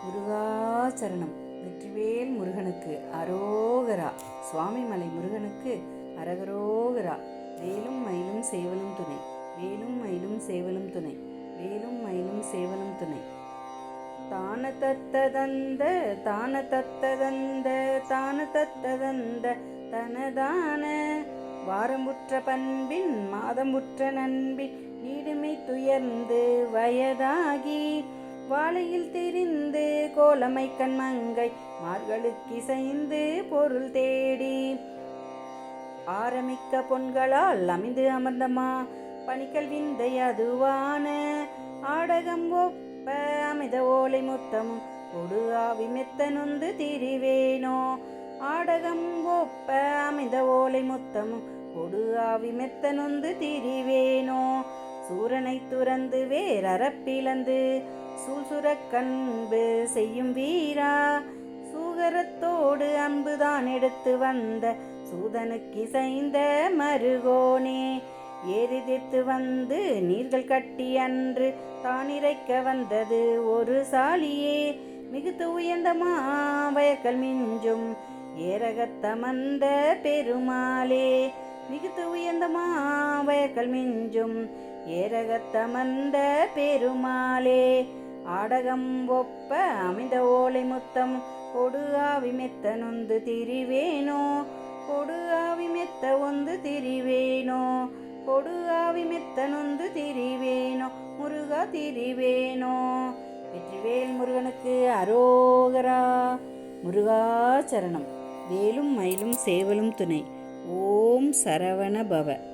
முருகாச்சரணம் வெற்றிவேல் முருகனுக்கு அரோகரா. சுவாமிமலை முருகனுக்கு அரகரோகரா. வேலும் மயிலும் சேவலும் துணை. வேலும் மயிலும் சேவலும் துணை. வேலும் மயிலும் சேவலும் துணை. தான தத்ததந்த தான தத்ததந்த தான தத்ததந்த தனதான. வாரமுற்ற பண்பின் மாதமுற்ற நண்பின் நீடுமை துயர்ந்து வயதாகி வாழையில் தெரிந்து கோலமை கண்மங்கை மார்களுக்கிசைந்து பொருள் தேடி. ஆரமிக்க பொன்களால் அமைந்து அமர்ந்தமா பணிக்கல் விந்தை அதுவான. ஆடகம் ஒப்ப அமித ஓலை முத்தமும் கொடு ஆவி மெத்த நொந்து திரிவேனோ. ஆடகம் ஒப்ப அமித ஓலை முத்தமும் கொடு ஆவி மெத்த நொந்து திரிவேனோ. சூரனை துறந்து வேறறப்பிளந்து சூசுரக் கண்பு செய்யும் வீரா. சூகரத்தோடு அன்புதான் எடுத்து வந்த சூதனுக்கிசைந்த மருகோனே. ஏறிதித்து வந்து நீர்கள் கட்டி அன்று தான் இறைக்க வந்தது ஒரு சாலியே. மிகுத்து உயர்ந்த மாவயக்கள் மிஞ்சும் ஏரகத்தமந்த பெருமாளே. மிகுத்து உயர்ந்த மாவயக்கள் மிஞ்சும் ஏரகத்தமந்த பெருமாளே. ஆடகம் ஒப்ப அமித ஓலை முத்தம் கொடு ஆவி மெத்த நொந்து திரிவேனோ கொடு ஆவி மெத்த ஒந்து திரிவேனோ கொடு ஆவி மெத்த நொந்து திரிவேனோ முருகா திரிவேனோ. வெற்றிவேல் முருகனுக்கு அரோகரா முருகாச்சரணம் வேலும் மயிலும் சேவலும் துணை. ஓம் சரவண பவ.